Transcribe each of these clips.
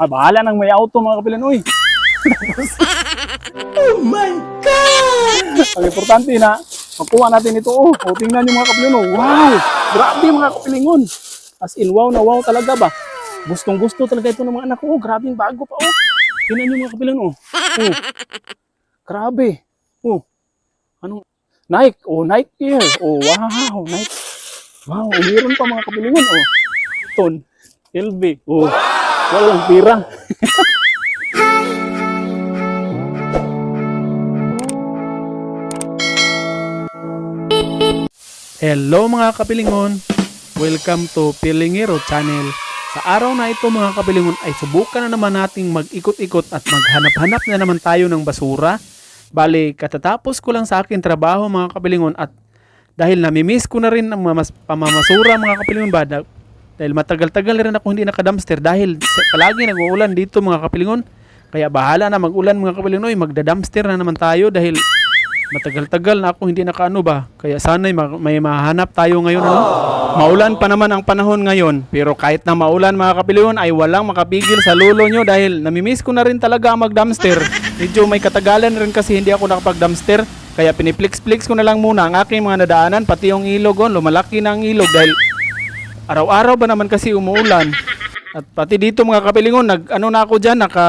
Ah, bahala nang may auto mga kapilan. Uy! oh my God! Ang importante na, makuha natin ito. Oh, oh tingnan niyo mga kapilan. Oh. Wow! Grabe mga kapilingon. As in, wow na wow talaga ba? Gustong gusto talaga ito ng mga anak ko. Oh, grabe bago pa. Oh. Tingnan niyo mga kapilan. Oh. oh. Grabe. Oh. Anong Nike. Oh, Nike Air. Oh, wow. Nike. Wow, meron pa mga kapilingon. Oh. Ton. LV. Oh. Walang pira. Hello mga kapilingon. Welcome to Pilingero Channel. Sa araw na ito mga kapilingon ay subukan na naman nating mag-ikot-ikot at maghanap-hanap na naman tayo ng basura. Bale, katatapos ko lang sa akin trabaho mga kapilingon at dahil namimiss ko na rin ang mamas- pamamasura mga kapilingon ba dahil matagal-tagal na rin ako hindi naka-dumpster dahil palagi nag-uulan dito mga kapilingon. Kaya bahala na mag-ulan mga kapilingon. Magda-dumpster na naman tayo dahil matagal-tagal na ako hindi nakaano ba. Kaya sana'y ma- may mahanap tayo ngayon. Ano? Maulan pa naman ang panahon ngayon. Pero kahit na maulan mga kapilingon ay walang makapigil sa lulo nyo dahil namimiss ko na rin talaga ang mag-dumpster. Medyo may katagalan rin kasi hindi ako nakapag-dumpster. Kaya piniplex-plex ko na lang muna ang aking mga nadaanan, pati yung ilog. Oh, lumalaki na ang ilog dahil araw-araw ba naman kasi umuulan. At pati dito mga kapilingon, nag ano na ako diyan, naka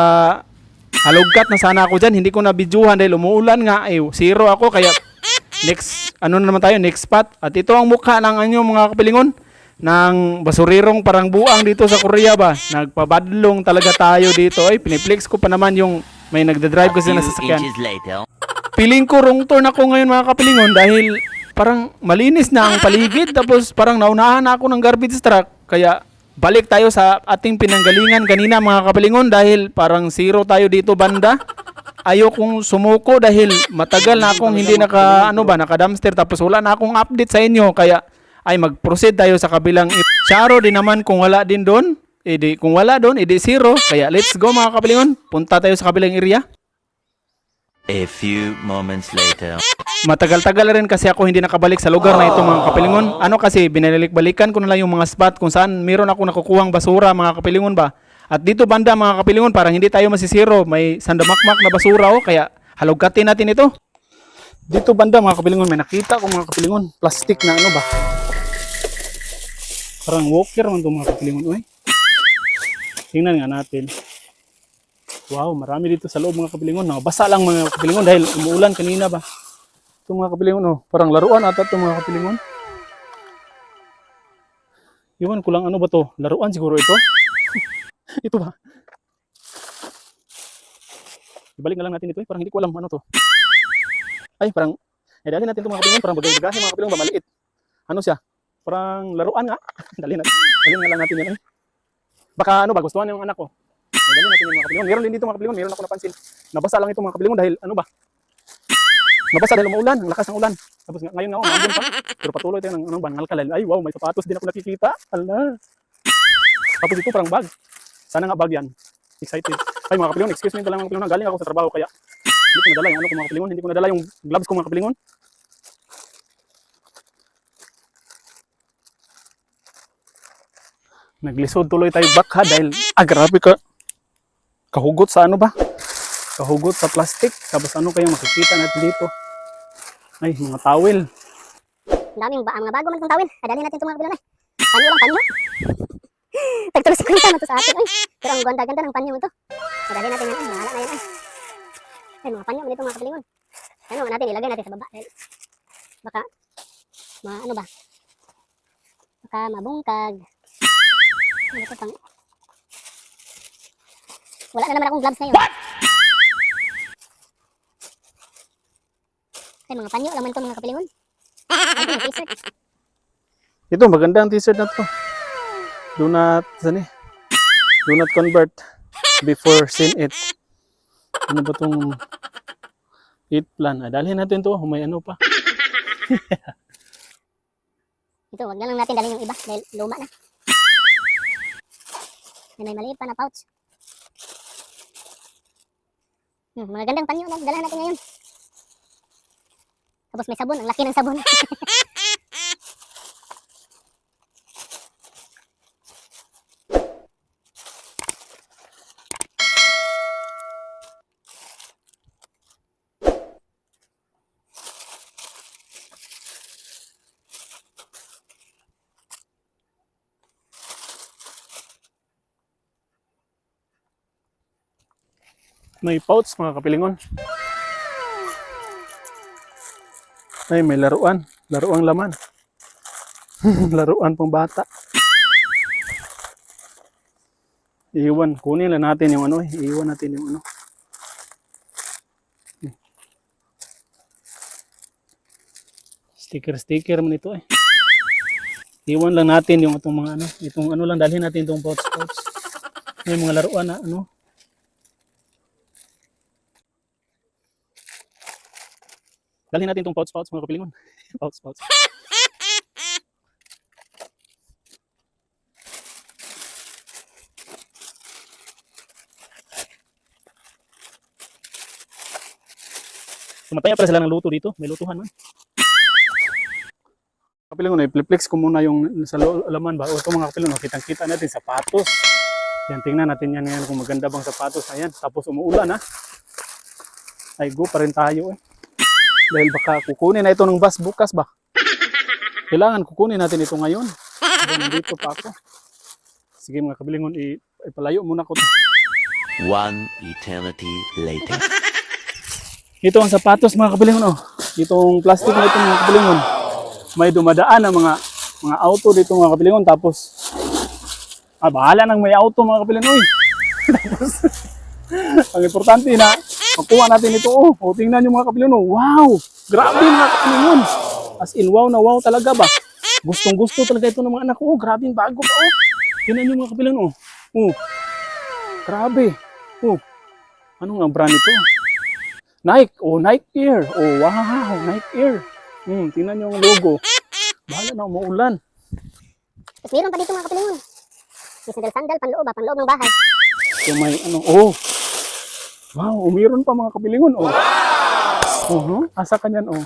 halugkat na sana ako diyan. Hindi ko na bidyuhan dahil umuulan nga. Ay, zero ako kaya next ano na naman tayo, next spot. At ito ang mukha ng anyo mga kapilingon ng basurirong parang buang dito sa Korea ba. Nagpabadlong talaga tayo dito. Ay, piniplex ko pa naman yung may nagda-drive kasi na sasakyan. Piling ko wrong turn ako ngayon mga kapilingon dahil parang malinis na ang paligid tapos parang naunahan na ako ng garbage truck. Kaya balik tayo sa ating pinanggalingan kanina mga kapilingon dahil parang zero tayo dito banda. Ayokong sumuko dahil matagal na akong hindi naka ano ba naka dumpster tapos wala na akong update sa inyo kaya ay mag-proceed tayo sa kabilang Charo din naman kung wala din doon. Edi kung wala doon, edi zero. Kaya let's go mga kapilingon. Punta tayo sa kabilang area. A few moments later. Matagal-tagal rin kasi ako hindi nakabalik sa lugar na ito mga kapilingon. Ano kasi, binalik-balikan ko na lang yung mga spot kung saan meron ako nakukuhang basura mga kapilingon ba. At dito banda mga kapilingon, parang hindi tayo masisiro. May sandamakmak na basura oh, kaya halugkatin natin ito. Dito banda mga kapilingon, may nakita ko mga kapilingon. Plastic na ano ba. Parang walker man ito mga kapilingon. Uy. Tingnan nga natin. Wow, marami dito sa loob mga kapilingon. Basa lang mga kapilingon dahil umuulan kanina ba. Ito mga kapilingon, oh. parang laruan ata ito mga kapilingon. Iwan ko lang ano ba to? Laruan siguro ito? ito ba? Ibalik na lang natin ito eh. Parang hindi ko alam ano to. Ay, parang, eh, dali natin ito mga kapilingon. Parang bagay-bagay mga kapilingon ba? Maliit. Ano siya? Parang laruan nga. dali natin. Dali nga lang natin yan eh. Baka ano ba, gustuhan ng anak ko. Dali natin yung mga kapilingon. Meron din dito mga kapilingon. Meron ako napansin. Nabasa lang ito mga kapilingon dahil ano ba? Nabasa dahil umuulan, ang lakas ng ulan. Tapos nga- ngayon nga, oh, nandun pa. Pero patuloy tayo ng ano, bangal kalal. Ay, wow, may sapatos din ako nakikita. Ala. Tapos ito parang bag. Sana nga bag yan. Excited. Ay, mga kapilingon, excuse me lang mga kapilingon. Galing ako sa trabaho kaya hindi ko nadala yung ano ko mga kapilingon. Hindi ko nadala yung gloves ko mga kapilingon. Naglisod tuloy tayo back ha dahil ah, ka. Kahugot sa ano ba? Kahugot sa plastic. Tapos ano kayang makikita natin dito? Ay, mga. Ang daming ba, mga bago man itong tawil. Adali natin itong mga kabilang ay. Panyo lang, panyo. Tagtulos ko man to sa atin. Ay. Pero ang ganda-ganda ng panyo ito. Adali natin yan. Ay, mahala na yan. Ay. Ay, mga panyo man itong mga kabilingon. Ano natin, ilagay natin sa baba. Dahil baka, ma, ano ba? Baka mabungkag. Ano ito pang... Wala na naman akong gloves ngayon. Ay, mga panyo lang man ito mga kapilingon. Ito, t-shirt. Ito, maganda ang t-shirt na to. Do not, saan eh? Do not convert before sin it. Ano ba tong eat plan? Ah, dalhin natin to. May ano pa. Ito, wag na lang natin dalhin yung iba dahil luma na. May maliit pa na pouch. Hmm, mga gandang panyo na dala natin ngayon. Tapos may sabon, ang laki ng sabon. May pouch mga kapilingon. Ay, may laruan. Laruang laman. laruan pang bata. Iwan. Kunin lang natin yung ano eh. Iwan natin yung ano. Sticker sticker man ito eh. Iwan lang natin yung itong mga ano. Itong ano lang dalhin natin itong pouch pouch. May mga laruan na ano. Dalhin natin itong pouch pouch mga kapilingon. pouch pouch. Sumataya pala sila ng luto dito. May lutuhan man. Kapilingon, i-flex ko muna yung sa laman ba? O ito mga kapilingon, kitang-kita natin sapatos. Yan, tingnan natin yan ngayon kung maganda bang sapatos. Ayan, tapos umuulan ha. Ay, go pa rin tayo eh. Dahil baka kukunin na ito ng bus bukas ba? Kailangan kukunin natin ito ngayon. Diba, nandito pa ako. Sige mga kabilingon, ipalayo muna ko. One eternity later. Ito ang sapatos mga kabilingon oh. Itong plastic na ito mga kabilingon. May dumadaan ng mga mga auto dito mga kabilingon tapos ah bahala nang may auto mga kabilingon. Tapos ang importante na makuha natin ito oh. O tingnan niyo mga kabilingon. oh. Wow! Grabe mga kabilingon. As in wow na wow talaga ba? Gustong gusto talaga ito ng mga anak ko. Oh, grabe bago pa oh. Tingnan niyo mga kabilingon oh. Oh. Grabe. Oh. Ano nga brand ito? Nike. Oh, Nike Air. Oh, wow. Nike Air. Hmm, tingnan nyo ang logo. Bahala na, umuulan. Tapos meron pa dito mga kapilingon. May sandal-sandal, panloob ah, panloob ng bahay. Yung may ano, oh. Wow, umiron pa mga kapilingon, oh. Uh Asa kanyan, oh.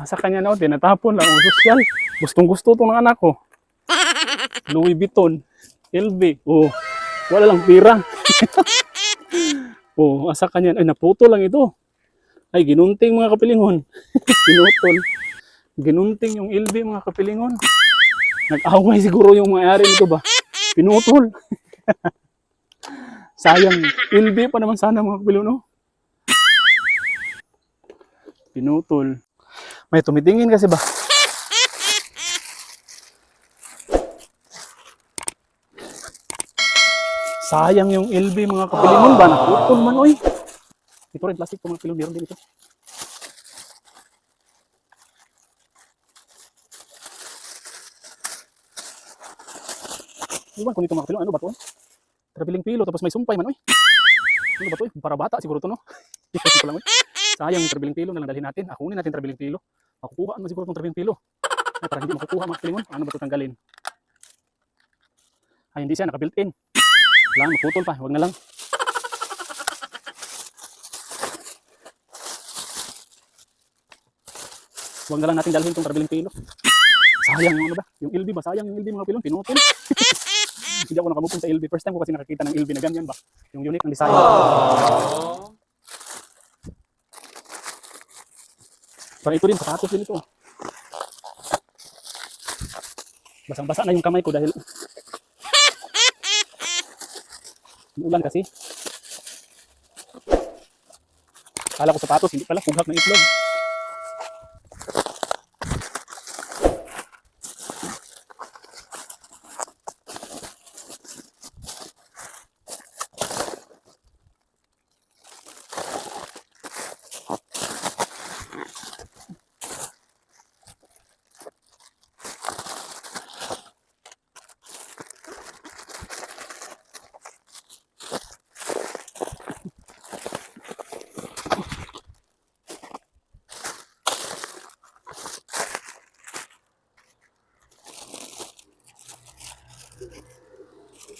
Asa kanyan, oh. Tinatapon lang, oh. Sosyal. Gustong gusto to ng anak ko. Louis Vuitton. LV. Oh. Wala lang pira. oh, asa kanyan. Ay, naputo lang ito. Ay, ginunting mga kapilingon. Pinutol. Ginunting yung LV mga kapilingon. Nag-away siguro yung may-ari nito ba? Pinutol. Sayang. LB pa naman sana mga kapilingon. no? Pinutol. May tumitingin kasi ba? Sayang yung LB mga kapilingon ba? Naputol man oy. Ito rin plastic po mga kapilingon. Meron din ito. Iwan ko nito mga kapilong, ano ba to? Traveling pilo, tapos may sumpay man, oy. Ano ba to? eh? Para bata siguro to, no? Ko lang, oy. Sayang yung traveling pilo na lang dalhin natin. Akunin natin traveling pilo. Makukuha naman siguro itong traveling pilo. Ay, para hindi makukuha mga kapilingon. Ano ba ito tanggalin? Ay, hindi siya, naka-built in. Lang, maputol pa. Huwag na lang. Huwag na lang natin dalhin itong traveling pilo. Sayang yung ano ba? Yung LB ba? Sayang yung LB mga pilon. Pinutol. Hindi ako nakamupon sa LB. First time ko kasi nakakita ng LB na ganyan ba? Yung unique ng design. Parang ito rin, sapatos din ito. Basang-basa na yung kamay ko dahil ulan kasi. Kala ko sapatos, hindi pala. Kughak ng itlog.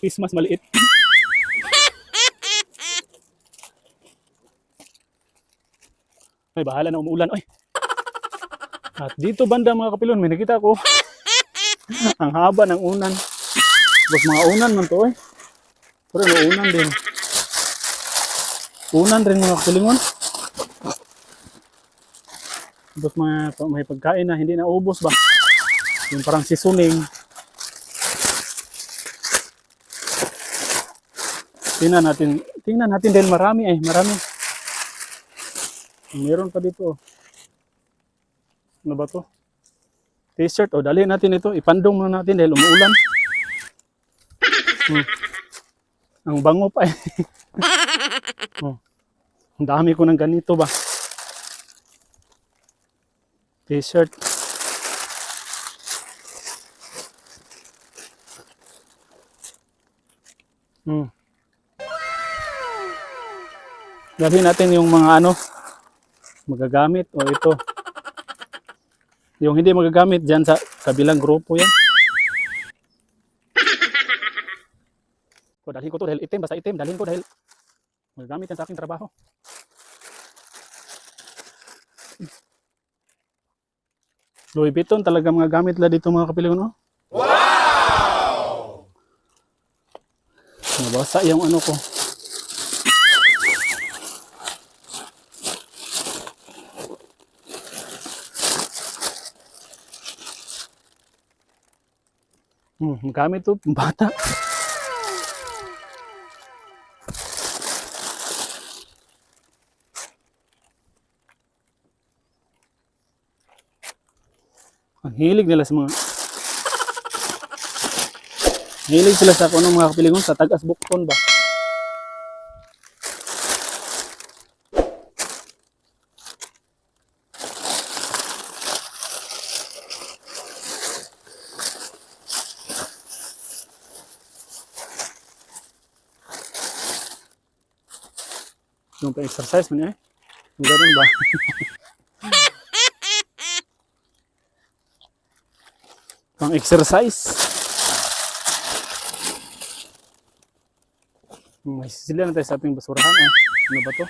Christmas maliit. Ay, bahala na umuulan. Oy. At dito banda mga kapilon, may nakita ko. Ang haba ng unan. Bas mga unan man to eh. Pero may unan din. Unan rin mga kapilingon. Bas mga may pagkain na hindi na ubos ba? Yung parang seasoning. Tingnan natin tingnan natin dahil marami ay marami. Meron pa dito. oh. Ano ba to? T-shirt. O, dali natin ito. Ipandong muna natin dahil umuulan. Hmm. Ang bango pa eh. oh. Ang dami ko ng ganito ba. T-shirt. Hmm. Dalhin natin yung mga ano, magagamit o ito. Yung hindi magagamit dyan sa kabilang grupo yan. O, dalhin ko to dahil itim, basta itim, dalhin ko dahil magagamit yan sa aking trabaho. Louis Vuitton talaga mga gamit la dito mga kapilingon. Oh. Wow! Nabasa yung ano ko. Hmm, gamit to bata. Ang hilig nila sa mga Hilig sila sa kung anong mga kapilingon sa tagas bukton ba? Mo niya eh. Yung ganun ba? Pang-exercise. May sila na tayo sa ating basurahan eh. Ano ba to?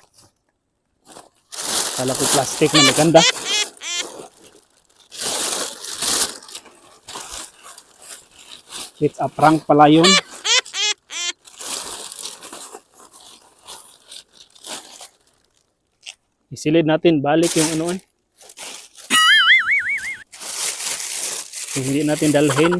Kala ko plastic na maganda. It's a prank pala yun. Isilid natin, balik yung ano eh. Kung hindi natin dalhin.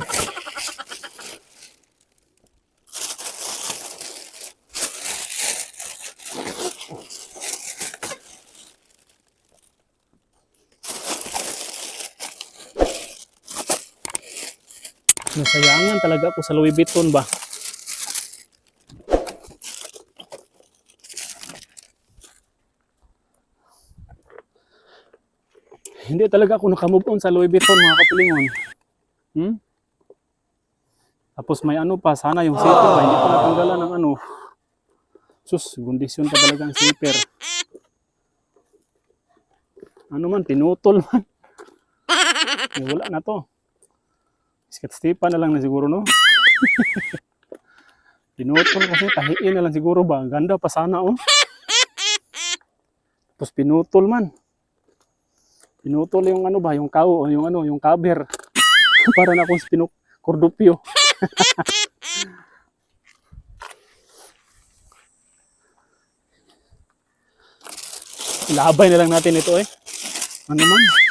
Nasayangan talaga ako sa Louis Vuitton ba? Hindi talaga ako nakamove on sa Louis Vuitton mga kapilingon. Hmm? Tapos may ano pa, sana yung zipper pa, hindi pa natanggalan ng ano. Sus, kondisyon pa talaga ang zipper. Ano man, pinutol man. Eh, wala na to. Iskat stipa na lang na siguro, no? pinutol kasi, tahiin na lang siguro ba? Ang ganda pa sana, oh. Tapos pinutol man. Pinutol yung ano ba, yung kao, yung ano, yung cover. Para na akong spinok, kordupyo. Ilabay na lang natin ito eh. Ano man.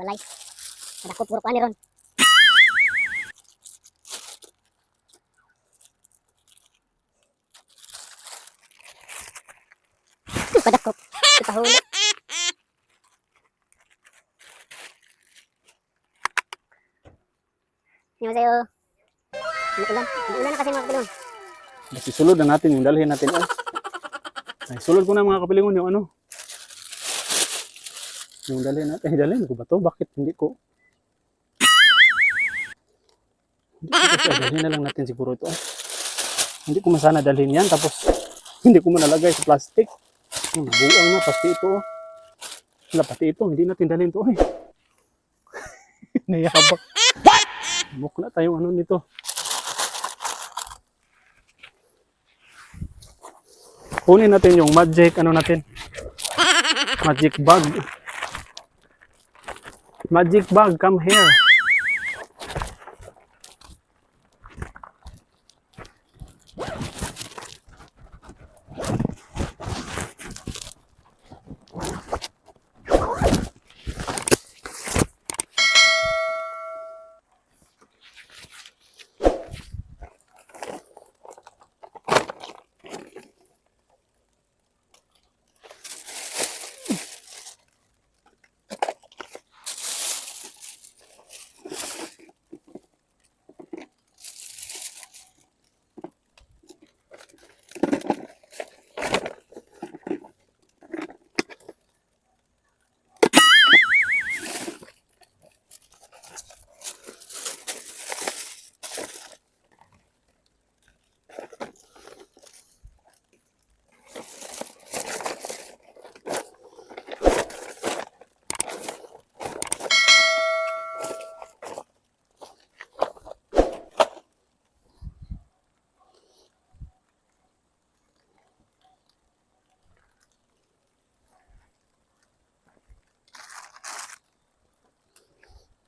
Balay. Kadakot, puro pa ni Ron. Kadakot. Ipahuli. Ano sa'yo? Umuulan. Umuulan na kasi mga kapilon. Basta sulod na natin yung dalhin natin. Ay, ay sulod ko na mga kapilingon yung ano. Yung dalhin natin. Eh, dalhin ko ba to? Bakit hindi ko? Dalhin na lang natin siguro ito. Hindi ko masana dalhin yan. Tapos hindi ko manalagay sa plastic. Oh, nabuang na. Pati ito. Wala, pati ito. Hindi natin dalhin to. Ay. Nayabak. Muk na tayong ano nito. Kunin natin yung magic, ano natin? Magic bag. Magic bag, come here.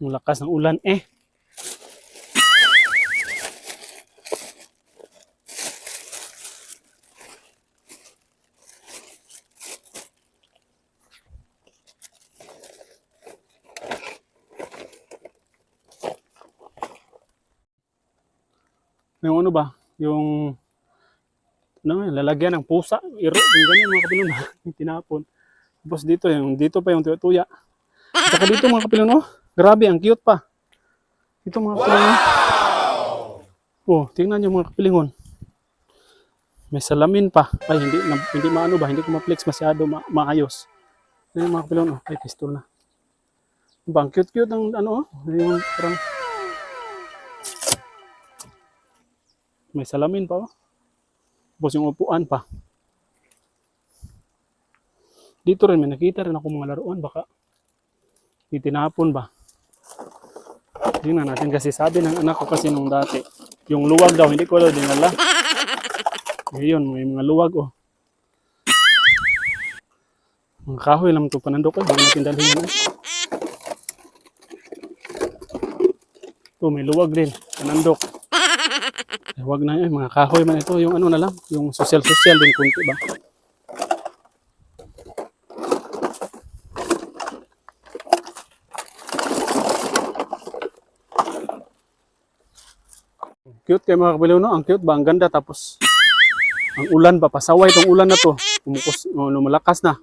Ang lakas ng ulan eh. Yung ano ba? Yung ano, lalagyan ng pusa, iro, yung ganyan mga kapilon na yung tinapon. Tapos dito, yung dito pa yung. At saka dito mga kapilon, oh, grabe, ang cute pa. Dito mga kapilon. Oh, tingnan nyo mga kapilingon. May salamin pa. Ay, hindi, na, hindi maano ba, hindi ko ma-flex masyado ma maayos. Yan yung mga kapilon, oh, ay, pistol na. Ba, ang cute-cute ng ano, oh, yung parang may salamin pa, oh. Tapos yung upuan pa. Dito rin, may nakita rin ako mga laruan. Baka itinapon ba? Tingnan natin kasi sabi ng anak ko kasi nung dati, yung luwag daw, hindi ko daw dinala. Ngayon, may mga luwag oh. Mga kahoy lang ito panandok eh. Huwag natin dalhin yan eh. Ito, may luwag din. Panandok. Eh, wag na yun, mga kahoy man ito. Yung ano na lang, yung social-social din kunti ba? Cute kay mga kabilaw, no? Ang cute ba? Ang ganda. Tapos, ang ulan ba? Pasaway itong ulan na to. Kumukos, oh, lumalakas na.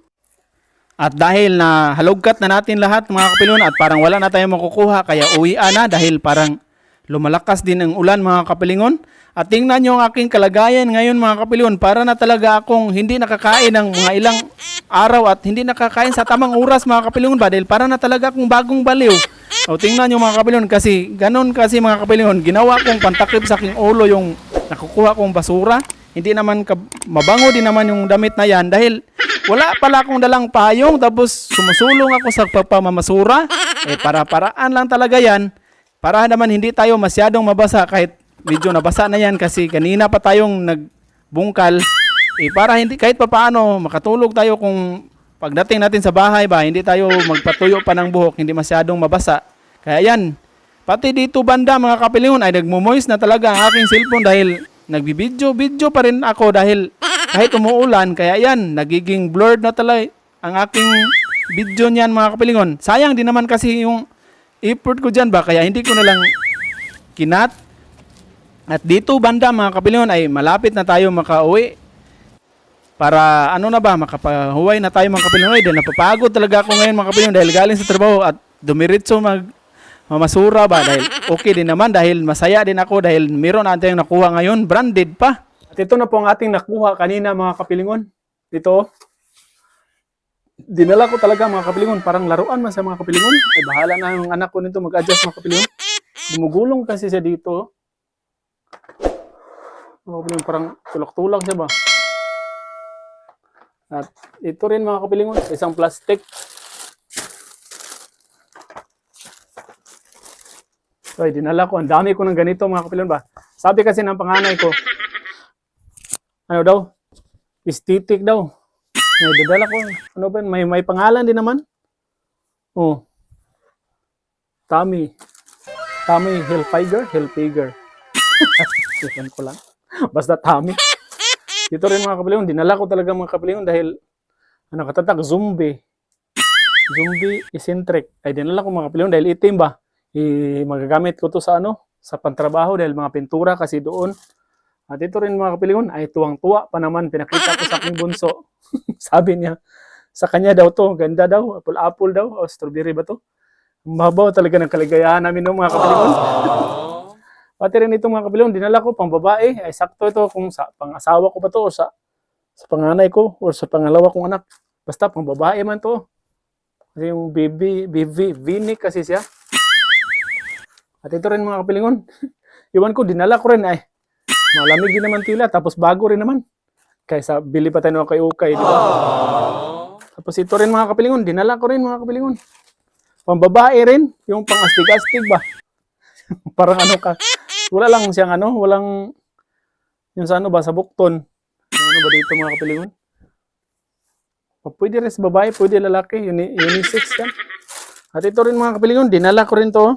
At dahil na halugkat na natin lahat mga kapilon at parang wala na tayong makukuha kaya uwian na dahil parang lumalakas din ang ulan mga kapilingon. At tingnan nyo ang aking kalagayan ngayon mga kapilingon para na talaga akong hindi nakakain ng mga ilang araw at hindi nakakain sa tamang oras mga kapilingon ba dahil para na talaga akong bagong baliw. O tingnan nyo mga kapilingon kasi ganon kasi mga kapilingon ginawa kong pantakip sa aking ulo yung nakukuha kong basura. Hindi naman mabango din naman yung damit na yan dahil wala pala akong dalang payong tapos sumusulong ako sa pagpamamasura. Eh para-paraan lang talaga yan para naman hindi tayo masyadong mabasa kahit medyo nabasa na yan kasi kanina pa tayong nagbungkal. Eh para hindi kahit papaano makatulog tayo kung pagdating natin sa bahay ba hindi tayo magpatuyo pa ng buhok hindi masyadong mabasa. Kaya yan. Pati dito banda mga kapilingon ay nagmumoist na talaga ang aking cellphone dahil nagbibidyo-video pa rin ako dahil kahit umuulan, kaya yan, nagiging blurred na talaga ang aking video niyan mga kapilingon. Sayang din naman kasi yung effort ko dyan ba, kaya hindi ko na lang kinat. At dito banda mga kapilingon ay malapit na tayo makauwi. Para ano na ba, makapahuway na tayo mga kapilingon. Ay, napapagod talaga ako ngayon mga kapilingon dahil galing sa trabaho at dumiritso mag mamasura ba? Dahil okay din naman dahil masaya din ako dahil meron natin nakuha ngayon. Branded pa. At ito na po ang ating nakuha kanina mga kapilingon dito. Dinala ko talaga mga kapilingon parang laruan man sa mga kapilingon ay bahala na yung anak ko nito mag-adjust mga kapilingon gumugulong kasi siya dito. Mga kapilingon parang tulak-tulak siya ba? At ito rin mga kapilingon isang plastic Ay, dinala ko. Ang dami ko ng ganito mga kapilon ba. Sabi kasi ng panganay ko, ano daw? Aesthetic daw. Ay, dadala ko. Ano ba? May, may pangalan din naman. Oh. Tommy. Tommy Hilfiger? Hilfiger. Iwan ko lang. Basta Tommy. Dito rin mga kapilon. Dinala ko talaga mga kapilon dahil ano katatak, zombie. Zombie eccentric. Ay, dinala ko mga kapilon dahil itim ba? I magagamit ko to sa ano sa pantrabaho dahil mga pintura kasi doon. At ito rin mga kapilingon ay tuwang-tuwa pa naman pinakita ko sa aking bunso. Sabi niya sa kanya daw to ganda daw apple apple daw o strawberry ba to? Mabaw talaga ng kaligayahan namin ng mga kapilingon pati rin itong mga kapilingon dinala ko pang babae. Ay sakto ito kung sa pang-asawa ko ba to o sa sa panganay ko o sa pangalawa kong anak. Basta pang babae man to. Kasi yung baby baby vinik kasi siya at ito rin mga kapilingon. Iwan ko, dinala ko rin ay. Malamig din naman tila, tapos bago rin naman. Kaysa bili pa tayo ng ukay-ukay, di ba? Tapos ito rin mga kapilingon, dinala ko rin mga kapilingon. Pambabae rin, yung pang-astig-astig ba? Parang ano ka, wala lang siyang ano, walang, yung sa ano ba, sa bukton. Yung ano ba dito mga kapilingon? Pwede rin sa babae, pwede lalaki, uni, unisex yan. At ito rin mga kapilingon, dinala ko rin to.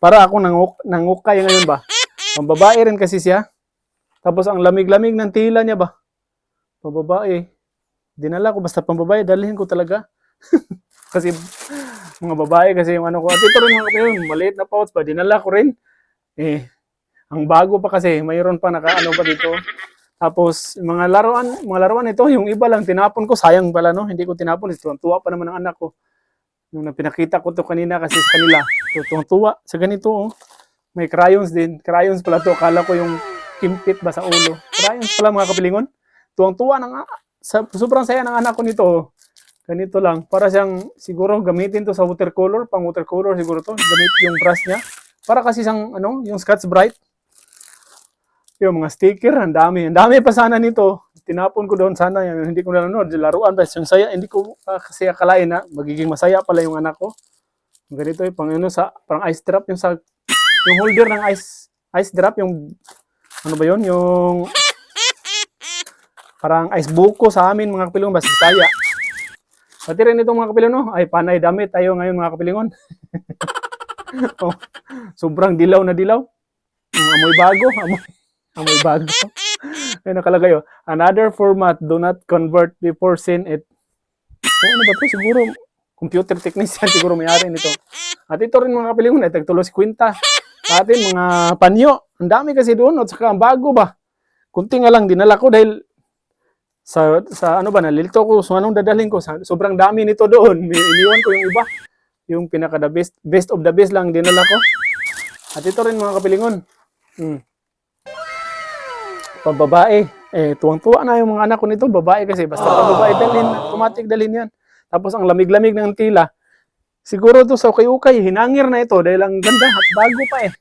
Para ako nanguk nangukay ngayon ba. Pambabae rin kasi siya. Tapos ang lamig-lamig ng tila niya ba. Pambabae. Dinala ko basta pambabae, dalhin ko talaga. kasi mga babae kasi yung ano ko. At ito rin mga kapilingon, maliit na pouch ba. Dinala ko rin. Eh, ang bago pa kasi, mayroon pa nakaano pa dito. Tapos, mga laruan, mga laruan ito, yung iba lang tinapon ko, sayang pala no, hindi ko tinapon, ito, tuwa pa naman ng anak ko. Nung na- pinakita ko to kanina kasi sa kanila, tuwang tuwa sa ganito oh. May crayons din, crayons pala to, akala ko yung kimpit ba sa ulo. Crayons pala mga kapilingon. Tuwang tuwa ng, sa, sobrang saya ng anak ko nito oh. Ganito lang, para siyang siguro gamitin to sa watercolor, pang watercolor siguro to, gamit yung brush niya. Para kasi siyang ano, yung Scotch Brite. Yung mga sticker, ang dami. Ang dami pa sana nito. Tinapon ko doon sana. Yung, hindi ko nanonood. Laruan pa. Yung saya, hindi ko ah, kasi akalain na magiging masaya pala yung anak ko. Ganito eh, pang ano sa, parang ice drop yung sa, yung holder ng ice, ice drop, yung, ano ba yun? Yung, parang ice buko sa amin mga kapilingon, basta saya. Pati rin itong mga kapilingon, no? ay panay damit tayo ngayon mga kapilingon. oh, sobrang dilaw na dilaw. Amoy bago, amoy, amoy bago. Ay nakalagay oh. Another format, do not convert before send it. Oh, ano ba to? Siguro, computer technician siguro may-ari nito. At ito rin mga kapilingon, ay tagtulos kwenta. Sa atin, mga panyo. Ang dami kasi doon, at saka ang bago ba. Kunti nga lang, dinala ko dahil sa, sa ano ba, nalilito ko, so anong dadalhin ko? Sa, sobrang dami nito doon. Iniwan ko yung iba. Yung pinaka the best, best of the best lang dinala ko. At ito rin mga kapilingon. Hmm. Pambabae. Eh, tuwang-tuwa na yung mga anak ko nito. Babae kasi. Basta pambabae dalhin. Automatic dalhin yan. Tapos ang lamig-lamig ng tila. Siguro to sa ukay-ukay. Hinangir na ito dahil ang ganda at bago pa eh.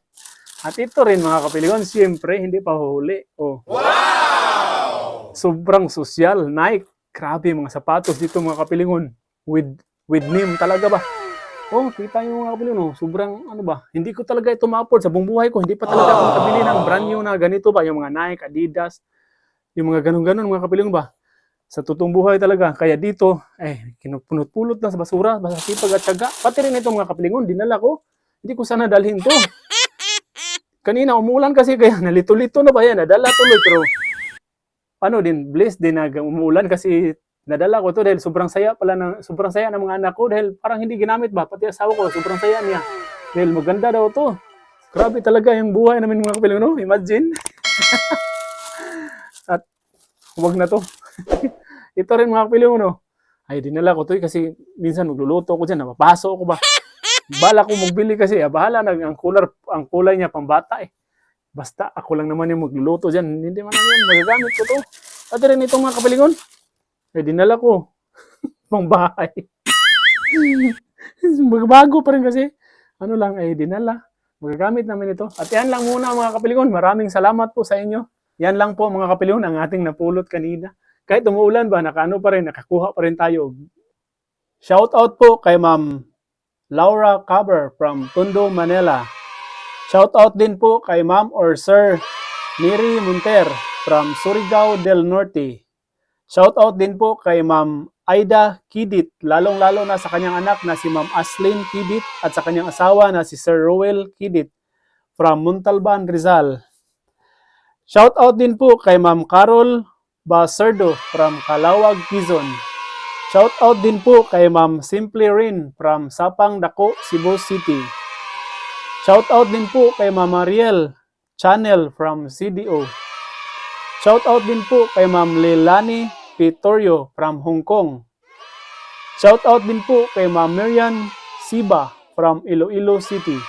At ito rin mga kapilingon. Siyempre, hindi pa huli. Oh. Sobrang sosyal. Nike. Grabe mga sapatos dito mga kapilingon. With with name talaga ba? Oh, kita niyo mga kapilingon. Oh. Sobrang ano ba? Hindi ko talaga ito ma-afford sa buong buhay ko. Hindi pa talaga ako nakabili ng brand new na ganito ba? Yung mga Nike, Adidas, yung mga ganun-ganun mga kapilingon ba? Sa totoong buhay talaga. Kaya dito, eh, kinupunot-pulot lang sa basura, basta sipag at syaga. Pati rin itong mga kapilingon, dinala ko. Hindi ko sana dalhin to. Kanina, umulan kasi kaya nalito-lito na ba yan? Nadala tuloy, pero ano din, blessed din na umulan kasi nadala ko to dahil sobrang saya pala ng sobrang saya ng mga anak ko dahil parang hindi ginamit ba pati asawa ko sobrang saya niya dahil maganda daw to grabe talaga yung buhay namin mga kapiling no imagine at huwag na to ito rin mga kapiling no ay dinala ko to eh, kasi minsan magluluto ko dyan napapaso ko ba bala ko magbili kasi ah, bahala na ang kulay ang kulay niya pambata eh basta ako lang naman yung magluluto dyan hindi man yan magagamit ko to at rin itong mga kapilingon eh, dinala ko. Pang bahay. Bago pa rin kasi. Ano lang, eh, dinala. Magagamit namin ito. At yan lang muna mga kapilingon. Maraming salamat po sa inyo. Yan lang po mga kapilingon ang ating napulot kanina. Kahit umuulan ba, nakaano pa rin, nakakuha pa rin tayo. Shout out po kay Ma'am Laura Caber from Tondo, Manila. Shout out din po kay Ma'am or Sir Miri Munter from Surigao del Norte. Shout out din po kay Ma'am Aida Kidit, lalong-lalo na sa kanyang anak na si Ma'am Aslin Kidit at sa kanyang asawa na si Sir Rowell Kidit from Muntalban, Rizal. Shout out din po kay Ma'am Carol Baserdo from Calawag, Quezon. Shout out din po kay Ma'am Simply Rin from Sapang Dako, Cebu City. Shout out din po kay Ma'am Mariel Channel from CDO. Shout out din po kay Ma'am Leilani Pitorio from Hong Kong. Shout out din po kay Ma'am Miriam Siba from Iloilo City.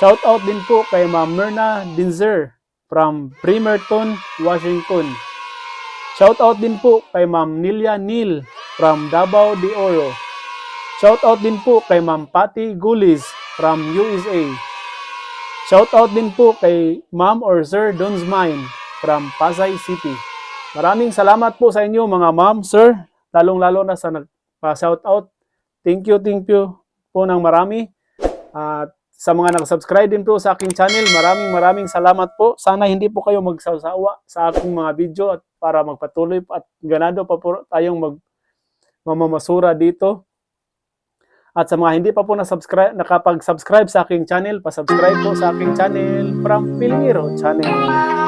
Shout out din po kay Ma'am Myrna Dinzer from Bremerton, Washington. Shout out din po kay Ma'am Nilia Neal from Davao de Oro. Shout out din po kay Ma'am Patty Gulis from USA. Shout out din po kay Ma'am or Sir Dunsmine from Pasay City. Maraming salamat po sa inyo mga ma'am, sir, lalong-lalo na sa nagpa-shout out. Thank you, thank you po ng marami. At sa mga nag-subscribe din po sa aking channel, maraming maraming salamat po. Sana hindi po kayo magsasawa sa aking mga video at para magpatuloy at ganado pa po tayong mag mamamasura dito. At sa mga hindi pa po na-subscribe, nakapag-subscribe sa aking channel, pa-subscribe po sa aking channel from Pilingiro Channel.